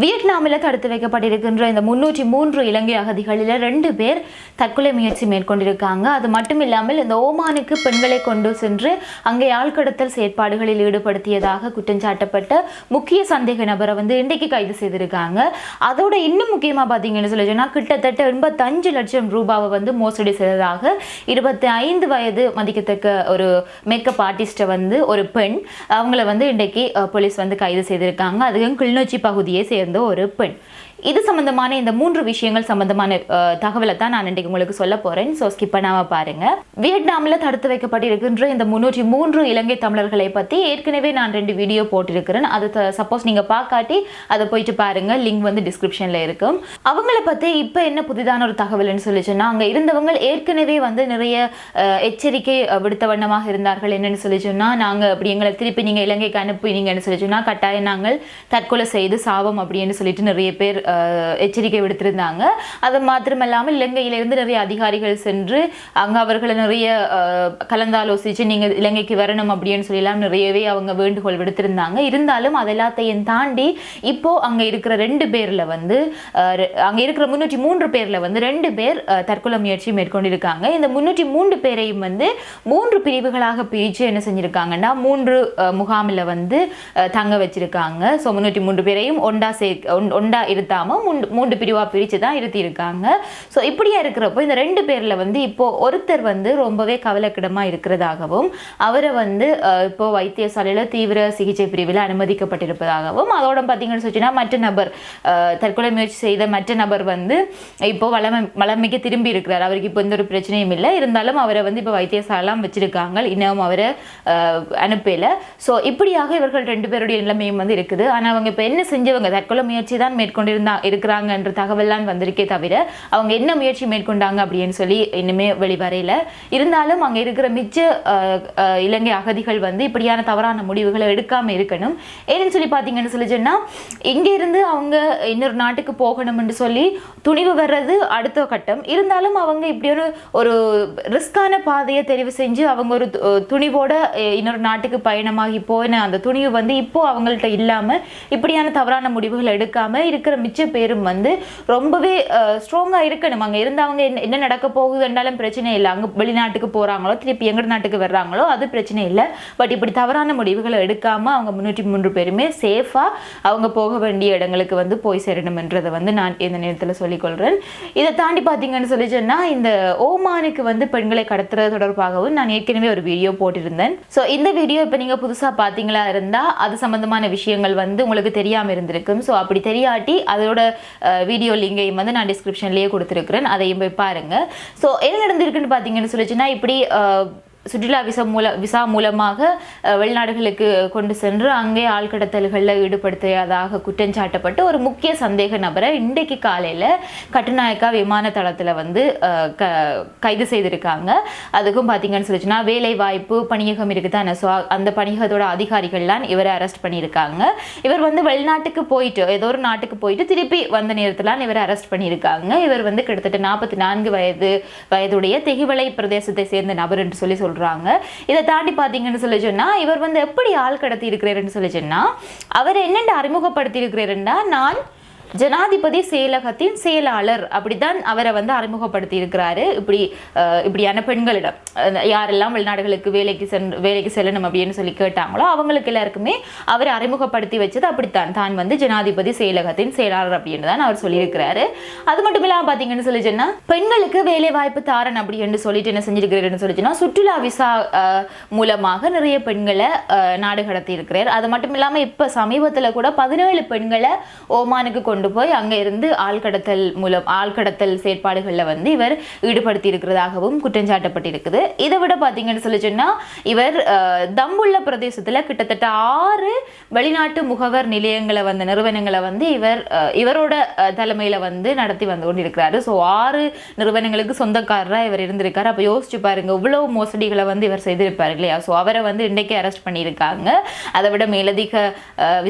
வியட்நாமில் தடுத்து வைக்கப்பட்டிருக்கின்ற இந்த முன்னூற்றி மூன்று இலங்கை அகதிகளில் ரெண்டு பேர் தற்கொலை முயற்சி மேற்கொண்டிருக்காங்க. அது மட்டும் இல்லாமல் இந்த ஓமானுக்கு பெண்களை கொண்டு சென்று அங்கே ஆழ்கடத்தல் செயற்பாடுகளில் ஈடுபடுத்தியதாக குற்றம் சாட்டப்பட்ட முக்கிய சந்தேக நபரை வந்து இன்றைக்கு கைது செய்திருக்காங்க. அதோட இன்னும் முக்கியமாக பார்த்தீங்கன்னு சொல்லி சொன்னால் கிட்டத்தட்ட எண்பத்தஞ்சு லட்சம் ரூபாவை வந்து மோசடி செய்ததாக இருபத்தி ஐந்து வயது மதிக்கத்தக்க ஒரு மேக்கப் ஆர்டிஸ்ட்டை வந்து ஒரு பெண் அவங்கள வந்து இன்றைக்கு போலீஸ் வந்து கைது செய்திருக்காங்க. அதுவும் கிளிநொச்சி பகுதியை சேர்ந்த ஒரு பெண். இது சம்பந்தமான இந்த மூன்று விஷயங்கள் சம்பந்தமான தகவலை தான் நான் இன்றைக்கு உங்களுக்கு சொல்ல போறேன். ஸோ ஸ்கிப் பண்ணாம பாருங்க. வியட்நாமில் தடுத்து வைக்கப்பட்டிருக்கின்ற இந்த முன்னூற்றி மூன்று இலங்கை தமிழர்களை பற்றி ஏற்கனவே நான் ரெண்டு வீடியோ போட்டிருக்கிறேன். அது சப்போஸ் நீங்கள் பார்க்காட்டி அதை போயிட்டு பாருங்க. லிங்க் வந்து டிஸ்கிரிப்ஷனில் இருக்கும். அவங்கள பற்றி இப்போ என்ன புதிதான ஒரு தகவல்னு சொல்லிச்சுன்னா அங்கே இருந்தவங்க ஏற்கனவே வந்து நிறைய எச்சரிக்கை விடுத்த வண்ணமாக இருந்தார்கள் என்னன்னு சொல்லி சொன்னால் நாங்கள் அப்படி எங்களை திருப்பி நீங்கள் இலங்கைக்கு அனுப்பினீங்கன்னு சொல்லி சொன்னால் கட்டாயம் நாங்கள் தற்கொலை செய்து சாபம் அப்படின்னு சொல்லிட்டு நிறைய பேர் எச்சரிக்கை விடுத்திருந்தாங்க. அது மாத்திரமல்லாமல் இலங்கையிலிருந்து நிறைய அதிகாரிகள் சென்று அங்கே அவர்களை நிறைய கலந்தாலோசித்து நீங்கள் இலங்கைக்கு வரணும் அப்படின்னு சொல்லலாம் நிறையவே அவங்க வேண்டுகோள் விடுத்திருந்தாங்க. இருந்தாலும் அதெல்லாத்தையும் தாண்டி இப்போ அங்கே இருக்கிற ரெண்டு பேரில் வந்து அங்கே இருக்கிற முன்னூற்றி மூன்று பேரில் வந்து ரெண்டு பேர் தற்கொலை முயற்சி மேற்கொண்டிருக்காங்க. இந்த முன்னூற்றி மூன்று பேரையும் வந்து மூன்று பிரிவுகளாக பிரித்து என்ன செஞ்சுருக்காங்கன்னா மூன்று முகாமில் வந்து தங்க வச்சிருக்காங்க. ஸோ முன்னூற்றி மூன்று பேரையும் ஒண்டா சே ஒன்- ஒண்டா இருத்தாம மூன்று மூன்று பிரிவாக பிரித்து தான் இருத்தியிருக்காங்க. ஸோ இப்படியா இருக்கிறப்போ இந்த ரெண்டு பேரில் வந்து இப்போ ஒருத்தர் வந்து ரொம்பவே கவலைக்கிடமாக இருக்கிறதாகவும் அவரை வந்து இப்போது இப்போ தீவிர சிகிச்சை பிரிவில் அனுமதிக்கப்பட்டிருப்பதாகவும் அதோட பார்த்தீங்கன்னு சொன்னா மற்ற நபர் தற்கொலை முயற்சி செய்த மற்ற நபர் வந்து இப்போ வளமை வளமைக்கு திரும்பி இருக்கிறார். அவருக்கு இப்போ எந்த ஒரு பிரச்சனையும் இல்லை. இருந்தாலும் அவரை வந்து இப்போ வைத்தியசாலாம் வச்சிருக்காங்க. இன்னும் அவரை அனுப்பலை. ஸோ இப்படியாக இவர்கள் ரெண்டு பேருடைய நிலைமையும் வந்து இருக்குது. ஆனால் அவங்க இப்போ என்ன செஞ்சவங்க? தற்கொலை முயற்சி தான் மேற்கொண்டிருந்தாங்க. இருக்கிறாங்கன்ற தகவல்லாம் வந்திருக்கே தவிர அவங்க என்ன முயற்சி மேற்கொண்டாங்க அப்படின்னு சொல்லி இன்னுமே வெளிவரையில இருந்தாலும் அங்கே இருக்கிற மிச்ச இலங்கை அகதிகள் வந்து இப்படியான தவறான முடிவுகளை எடுக்காம இருக்கணும். ஏன்னு சொல்லி பார்த்தீங்கன்னு சொல்லி சொன்னா இங்க இருந்து அவங்க இன்னொரு நாட்டுக்கு போகணும்னு சொல்லி துணிவு வர்றது அடுத்த கட்டம். இருந்தாலும் அவங்க இப்படி ஒரு ஒரு ரிஸ்கான பாதையை தெரிவு செஞ்சு அவங்க ஒரு துணிவோட இன்னொரு நாட்டுக்கு பயணமாகி போன அந்த துணிவு வந்து இப்போ அவங்கள்ட்ட இல்லாம இப்படியான தவறான முடிவுகள் எடுக்காம இருக்கிற மிச்ச பேரும் வந்து ரொம்பவே ஸ்ட்ராங்கா இருக்கணும். அங்க இருந்தவங்க என்ன என்ன நடக்க போகுதுன்றாலும் பிரச்சனை இல்லை. அங்கே வெளிநாட்டுக்கு போறாங்களோ திருப்பி எங்கள் நாட்டுக்கு வர்றாங்களோ அது பிரச்சனை இல்லை. பட் இப்படி தவறான முடிவுகளை எடுக்காம அவங்க முன்னூற்றி மூன்று பேருமே சேஃபாக அவங்க போக வேண்டிய இடங்களுக்கு வந்து போய் சேரணும்ன்றதை வந்து நான் இந்த நேரத்தில் சொல்லிக்கொள்கிறேன் இதை தாண்டி பார்த்தீங்கன்னு சொல்லி சொன்னால் இந்த ஓமானுக்கு வந்து பெண்களை கடத்துறது தொடர்பாகவும் நான் ஏற்கனவே ஒரு வீடியோ போட்டிருந்தேன். ஸோ இந்த வீடியோ இப்போ நீங்கள் புதுசாக பார்த்தீங்களா இருந்தால் அது சம்மந்தமான விஷயங்கள் வந்து உங்களுக்கு தெரியாமல் இருந்திருக்கும். ஸோ அப்படி தெரியாட்டி அது அதோட வீடியோ லிங்கையும் வந்து நான் டிஸ்கிரிப்ஷன்லேயே கொடுத்துருக்குறேன். அதையும் போய் பாருங்க. ஸோ என்ன நடந்திருக்குன்னு பார்த்தீங்கன்னு சொல்லிச்சுன்னா இப்படி சுற்றுலா விசா மூல விசா மூலமாக வெளிநாடுகளுக்கு கொண்டு சென்று அங்கே ஆழ்கடத்தல்களில் ஈடுபடுத்தியதாக குற்றஞ்சாட்டப்பட்டு ஒரு முக்கிய சந்தேக நபரை இன்றைக்கு காலையில் கட்டுநாயக்கா விமான தளத்தில் வந்து க கைது செய்திருக்காங்க. அதுக்கும் பார்த்தீங்கன்னு சொல்லிச்சுன்னா வேலை வாய்ப்பு பணியகம் இருக்குது தானே ஸோ அந்த பணியகத்தோட அதிகாரிகள்லாம் இவரை அரெஸ்ட் பண்ணியிருக்காங்க. இவர் வந்து வெளிநாட்டுக்கு போயிட்டு ஏதோ ஒரு நாட்டுக்கு போயிட்டு திருப்பி வந்த நேரத்தில் இவரை அரெஸ்ட் பண்ணியிருக்காங்க. இவர் வந்து கிட்டத்தட்ட நாற்பத்தி நான்கு வயது வயதுடைய தெகிவளை பிரதேசத்தை சேர்ந்த நபர் என்று சொல்லி சொல்கிறாங்க இதை தாண்டி பார்த்தீங்கன்னு சொல்லி சொன்னா இவர் வந்து எப்படி ஆள் கடத்தி இருக்கிறாருன்னு சொல்லி சொன்னா அவர் என்னென்ன அறிமுகப்படுத்தி இருக்கிறாருன்னா நான் ஜனாதிபதி செயலகத்தின் செயலாளர். அப்படிதான் அவரை வந்து அறிமுகப்படுத்தி இருக்கிறாரு இப்படி இப்படியான பெண்களிடம் யாரெல்லாம் வெளிநாடுகளுக்கு வேலைக்கு சென்று வேலைக்கு செல்லணும் அப்படின்னு சொல்லி கேட்டாங்களோ அவங்களுக்கு எல்லாருக்குமே அவர் அறிமுகப்படுத்தி வச்சது அப்படித்தான். தான் வந்து ஜனாதிபதி செயலகத்தின் செயலாளர் அப்படின்னு தான் அவர் சொல்லியிருக்கிறாரு. அது மட்டும் இல்லாமல் பார்த்தீங்கன்னு சொல்லி சொன்னால் பெண்களுக்கு வேலை வாய்ப்பு தாரன் அப்படின்னு சொல்லிட்டு என்ன செஞ்சிருக்கிறேன்னு சொல்லிச்சுன்னா சுற்றுலா விசா மூலமாக நிறைய பெண்களை நாடு கடத்தி இருக்கிறார் அது மட்டும் இல்லாமல் இப்போ சமீபத்தில் கூட பதினேழு பெண்களை ஓமானுக்கு கொண்டு கொண்டு போய் அங்கே இருந்து ஆழ்கடத்தல் மூலம் ஆழ்கடத்தல் செயற்பாடுகளில் வந்து இவர் ஈடுபடுத்தி இருக்கிறதாகவும் குற்றம் சாட்டப்பட்டிருக்குது. இதை விட பார்த்தீங்கன்னு சொல்லி சொன்னால் இவர் தம்புள்ள பிரதேசத்தில் கிட்டத்தட்ட ஆறு வெளிநாட்டு முகவர் நிலையங்களை வந்து நிறுவனங்களை வந்து இவர் இவரோட தலைமையில் வந்து நடத்தி வந்து கொண்டிருக்கிறாரு. ஸோ ஆறு நிறுவனங்களுக்கு சொந்தக்காரராக இவர் இருந்திருக்காரு. அப்போ யோசிச்சு பாருங்க இவ்வளோ மோசடிகளை வந்து இவர் செய்திருப்பார் இல்லையா? ஸோ அவரை வந்து இன்றைக்கே அரெஸ்ட் பண்ணியிருக்காங்க. அதை விட மேலதிக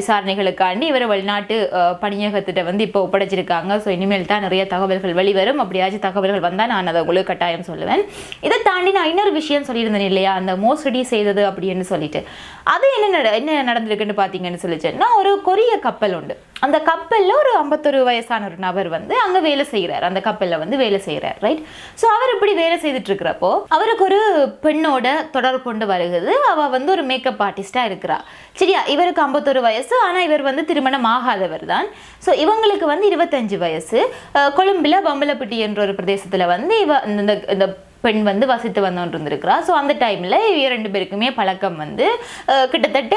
விசாரணைகளுக்காண்டி இவர் வெளிநாட்டு பணியகத்திட்ட வந்து இப்போ ஒப்படைச்சிருக்காங்க. ஸோ இனிமேல் தான் நிறைய தகவல்கள் வெளிவரும். அப்படியாச்சும் தகவல்கள் வந்தால் நான் அதை உங்களுக்கு கட்டாயம் சொல்லுவேன். இதை தாண்டி நான் இன்னொரு விஷயம் சொல்லியிருந்தேன் இல்லையா? அந்த மோசடி செய்தது அப்படின்னு சொல்லிட்டு. அது என்ன நட- என்ன நடந்திருக்குன்னு பார்த்தீங்கன்னு சொல்லிச்சுன்னா ஒரு கொரிய கப்பல் உண்டு. அந்த கப்பலில் ஒரு ஐம்பத்தொரு வயசான ஒரு நபர் வந்து அங்கே வேலை செய்கிறார் அந்த கப்பலில் வந்து வேலை செய்கிறார் ரைட் ஸோ அவர் இப்படி வேலை செய்துட்டு இருக்கிறப்போ அவருக்கு ஒரு பெண்ணோட தொடர்பு கொண்டு வருகிறது. அவள் வந்து ஒரு மேக்கப் ஆர்டிஸ்டாக இருக்கிறா. சரியா? இவருக்கு ஐம்பத்தொரு வயசு. ஆனால் இவர் வந்து திருமணம் ஆகாதவர் தான். ஸோ இவங்களுக்கு வந்து இருபத்தஞ்சு வயசு. கொழும்பில் பம்பலப்பட்டி என்ற ஒரு பிரதேசத்தில் வந்து இவ இந்த இந்த பெண் வந்து வசித்து வந்து இருந்திருக்கிறா ஸோ அந்த டைமில் இவங்க ரெண்டு பேருக்குமே பழக்கம் வந்து கிட்டத்தட்ட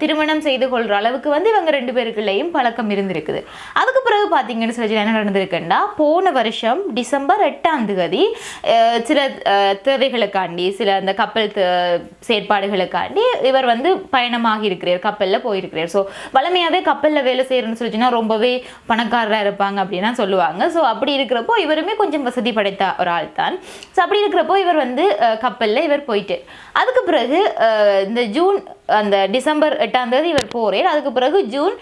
திருமணம் செய்து கொள்கிற அளவுக்கு வந்து இவங்க ரெண்டு பேருக்குள்ளேயும் பழக்கம் இருந்திருக்குது. அதுக்கு பிறகு பார்த்தீங்கன்னு சொல்லி என்ன நடந்திருக்குன்னா போன வருஷம் டிசம்பர் எட்டாம் தேதி சில தேவைகளுக்காண்டி சில அந்த கப்பல் செயற்பாடுகளுக்காண்டி இவர் வந்து பயணமாக இருக்கிறார் கப்பலில் போயிருக்கிறார். ஸோ வளமையாகவே கப்பலில் வேலை செய்கிறேன்னு சொல்லிச்சுன்னா ரொம்பவே பணக்காரராக இருப்பாங்க அப்படின்னா சொல்லுவாங்க. ஸோ அப்படி இருக்கிறப்போ இவருமே கொஞ்சம் வசதி படைத்த ஒரு ஆள் தான் ஸோ அப்படி இருக்கிறப்போ இவர் வந்து கப்பலில் கப்பல்ல இவர் போயிட்டு. அதுக்கு பிறகு இந்த ஜூன் அந்த டிசம்பர் எட்டாம் தேதி இவர் போகிறார் அதுக்கு பிறகு ஜூன்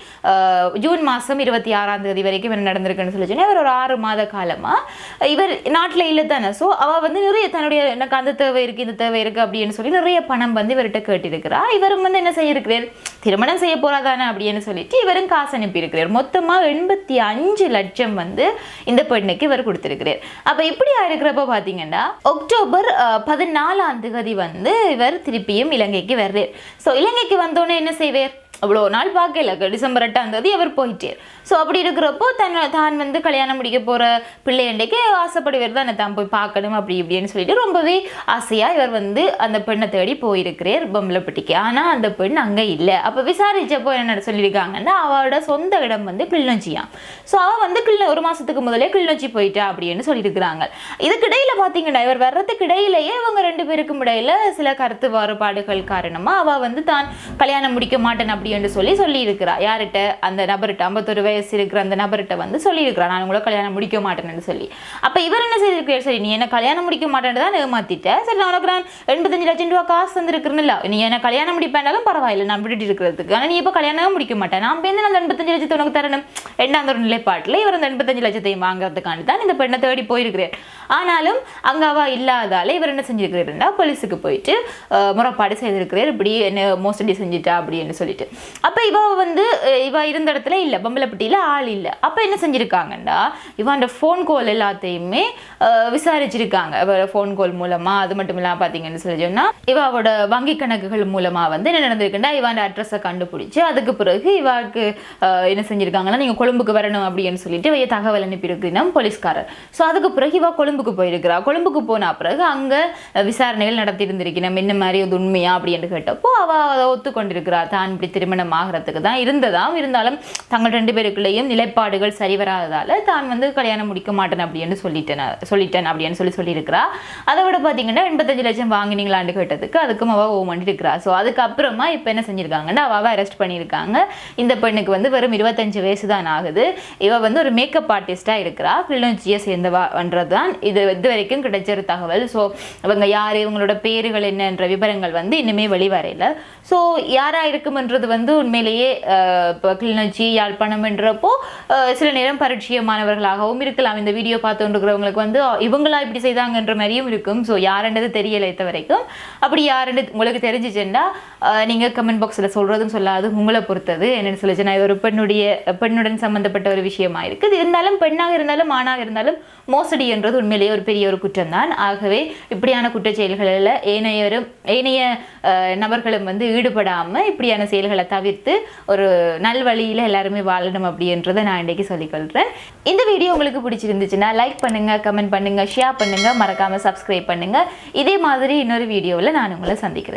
ஜூன் மாதம் இருபத்தி ஆறாம் தேதி வரைக்கும் இவர் நடந்திருக்குன்னு சொல்லி சொன்னா இவர் ஒரு ஆறு மாத காலமாக இவர் நாட்டில் இல்லை தானே. ஸோ அவள் வந்து நிறைய தன்னுடைய எனக்கு அந்த தேவை இருக்குது இந்த தேவை இருக்குது அப்படின்னு சொல்லி நிறைய பணம் வந்து இவர்கிட்ட கேட்டிருக்கிறா. இவரும் வந்து என்ன செய்யிருக்கிறார் திருமணம் செய்ய போறாதானே அப்படின்னு சொல்லிட்டு இவரும் காசு அனுப்பியிருக்கிறார். மொத்தமாக எண்பத்தி அஞ்சு லட்சம் வந்து இந்த பெண்ணுக்கு இவர் கொடுத்துருக்கிறார். அப்போ இப்படி ஆயிருக்கிறப்ப பார்த்தீங்கன்னா அக்டோபர் பதினாலாம் தேதி வந்து இவர் திருப்பியும் இலங்கைக்கு வர்றார். ஸோ இலங்கைக்கு வந்தோடனே என்ன செய்வேர்? அவ்வளோ நாள் பார்க்கல டிசம்பர் எட்டாம் தேதி அவர் போயிட்டார். ஸோ அப்படி இருக்கிறப்போ தன் தான் வந்து கல்யாணம் முடிக்க போகிற பிள்ளையண்டைக்கு ஆசைப்படுவர் தான் தான் போய் பார்க்கணும் அப்படி இப்படின்னு சொல்லிட்டு ரொம்பவே ஆசையாக இவர் வந்து அந்த பெண்ணை தேடி போயிருக்கிறார் பொம்பளைப்பட்டிக்கு. ஆனால் அந்த பெண் அங்கே இல்லை. அப்போ விசாரித்தப்போ என்ன சொல்லியிருக்காங்கன்னா அவளோட சொந்த இடம் வந்து கிளிநொச்சியாம் ஸோ அவள் வந்து கிளி ஒரு மாதத்துக்கு முதலே கிளிநொச்சி போயிட்டா அப்படின்னு சொல்லியிருக்கிறாங்க. இதுக்கிடையில் பார்த்தீங்கன்னா இவர் வர்றதுக்கு இடையிலேயே இவங்க ரெண்டு பேருக்கும் இடையில சில கருத்து வேறுபாடுகள் காரணமாக அவள் வந்து தான் கல்யாணம் முடிக்க மாட்டேன் அப்படி என்று சொல்லி சொல்லியிருக்கிறா. யார்கிட்ட? அந்த நபர்கிட்ட. ஐம்பத்தொரு வயசு இருக்கிற அந்த நபர்கிட்ட வந்து சொல்லியிருக்கிறா. நான் உங்களை கல்யாணம் முடிக்க மாட்டேன்னு சொல்லி. அப்போ இவர் என்ன செய்திருக்கிறார்? சரி நீ என்ன கல்யாணம் முடிக்க மாட்டேன்னு தான் ஏமாத்திட்டேன். சரி நான் உனக்கு நான் எண்பத்தஞ்சு லட்சம் ரூபா காசு தந்திருக்கிறேன்ல. நீ என்ன கல்யாணம் முடிப்பேனாலும் பரவாயில்ல. நான் விட்டுட்டு இருக்கிறதுக்கு. ஆனால் நீ இப்போ கல்யாணம் முடிக்க மாட்டேன். நான் பேருந்து அந்த எண்பத்தஞ்சு லட்சத்தை உனக்கு தரணும்? ரெண்டாம் ஒரு நிலைப்பாட்டில் இவர் அந்த எண்பத்தஞ்சு லட்சத்தையும் வாங்குறதுக்காண்டி தான் இந்த பெண்ணை தேடி போயிருக்கிறார். ஆனாலும் அங்கே அவள் இல்லாதால இவர் என்ன செஞ்சிருக்கிறாருன்னா போலீஸுக்கு போயிட்டு முறைப்பாடு செய்திருக்கிறார். இப்படி என்ன மோசடி செஞ்சுட்டா அப்படின்னு சொல்லிட்டு. அப்ப இவ வந்து இவ இருந்த இடத்துல இல்ல பொம்பளைப்பட்டியில ஆள் இல்ல. அப்ப என்ன செஞ்சிருக்காங்கன்னா இவன் ஃபோன் கால் எல்லாத்தையுமே விசாரிச்சிருக்காங்க. விசாரிச்சிருக்காங்க ஃபோன் கால் மூலமா அது மட்டும் இல்லாம பார்த்தீங்கன்னு சொல்லி சொன்னால் இவாவோட வங்கி கணக்குகள் மூலமா வந்து என்ன நடந்திருக்குண்டா? இவாண்ட அட்ரஸை கண்டுபிடிச்சு அதுக்கு பிறகு இவாக்கு என்ன செஞ்சிருக்காங்கன்னா நீங்க கொழும்புக்கு வரணும் அப்படின்னு சொல்லிட்டு இவைய தகவல் அனுப்பியிருக்கணும் போலீஸ்காரர். ஸோ அதுக்கு பிறகு இவா கொழும்புக்கு போயிருக்கிறா. கொழும்புக்கு போன பிறகு அங்க விசாரணைகள் நடத்தியிருந்திருக்கிறோம் என்ன மாதிரி அது உண்மையா? அப்படின்னு கேட்டப்போ அவ அதை ஒத்துக்கொண்டிருக்கிறா. தான் இப்படி திருமணம் ஆகிறதுக்கு தான் இருந்ததாம் இருந்தாலும் தங்கள் ரெண்டு பேருக்குள்ளேயும் நிலைப்பாடுகள் சரிவராததால் தான் வந்து கல்யாணம் முடிக்க மாட்டேன் அப்படின்னு சொல்லிட்டேன் சொல்லிட்டேன் அப்படின்னு சொல்லி சொல்லியிருக்கிறா. அதை விட பார்த்தீங்கன்னா எண்பத்தஞ்சு லட்சம் வாங்கினீங்களான்னு கேட்டதுக்கு அதுக்கும் அவள் ஓ பண்ணிருக்கிறா ஸோ அதுக்கப்புறமா இப்போ என்ன செஞ்சிருக்காங்கன்னா அவ அரெஸ்ட் பண்ணியிருக்காங்க. இந்த பெண்ணுக்கு வந்து வெறும் இருபத்தஞ்சு வயசு தான் ஆகுது. இவள் வந்து ஒரு மேக்கப் ஆர்டிஸ்டாக இருக்கிறா. கிளிநொச்சியை சேர்ந்தவான்றது தான் இது இது வரைக்கும் கிடைச்ச ஒரு தகவல். ஸோ இவங்க யார்? இவங்களோட பேருகள் என்னன்ற விவரங்கள் வந்து இன்னுமே வெளிவரையில் ஸோ யாரா இருக்கும்ன்றது வந்து வந்து உண்மையிலேயே இப்போ கிளிநொச்சி யாழ்ப்பாணம்ன்றப்போ சில நேரம் பரிட்சயமானவர்களாகவும் இருக்கலாம். இந்த வீடியோ பார்த்துருக்கிறவங்களுக்கு வந்து இவங்களா இப்படி செய்தாங்கன்ற மாதிரியும் இருக்கும். ஸோ யாருன்றது தெரியலை இத்த வரைக்கும். அப்படி யாருன்னு உங்களுக்கு தெரிஞ்சிச்சுன்னா நீங்கள் கமெண்ட் பாக்ஸில் சொல்கிறதும் சொல்லாது. உங்களை பொறுத்தது. என்னென்னு சொல்லிச்சுன்னா இது ஒரு பெண்ணுடைய பெண்ணுடன் சம்மந்தப்பட்ட ஒரு விஷயமா இருக்குது. இருந்தாலும் பெண்ணாக இருந்தாலும் ஆணாக இருந்தாலும் மோசடி என்றது உண்மையிலேயே ஒரு பெரிய ஒரு குற்றம் தான் ஆகவே இப்படியான குற்ற செயல்களில் ஏனையரும் ஏனைய நபர்களும் வந்து ஈடுபடாமல் இப்படியான செயல்களை தவிர்த்து ஒரு நல்வழியில எல்லாருமே வாழணும் அப்படின்றத நான் இன்றைக்கு சொல்லிக்கொள்கிறேன் இந்த வீடியோ உங்களுக்கு பிடிச்சிருந்துச்சுன்னா லைக் பண்ணுங்கள் கமெண்ட் பண்ணுங்கள் ஷேர் பண்ணுங்கள் மறக்காமல் சப்ஸ்கிரைப் பண்ணுங்கள் இதே மாதிரி இன்னொரு வீடியோவில் நான் உங்களை சந்திக்கிறேன்.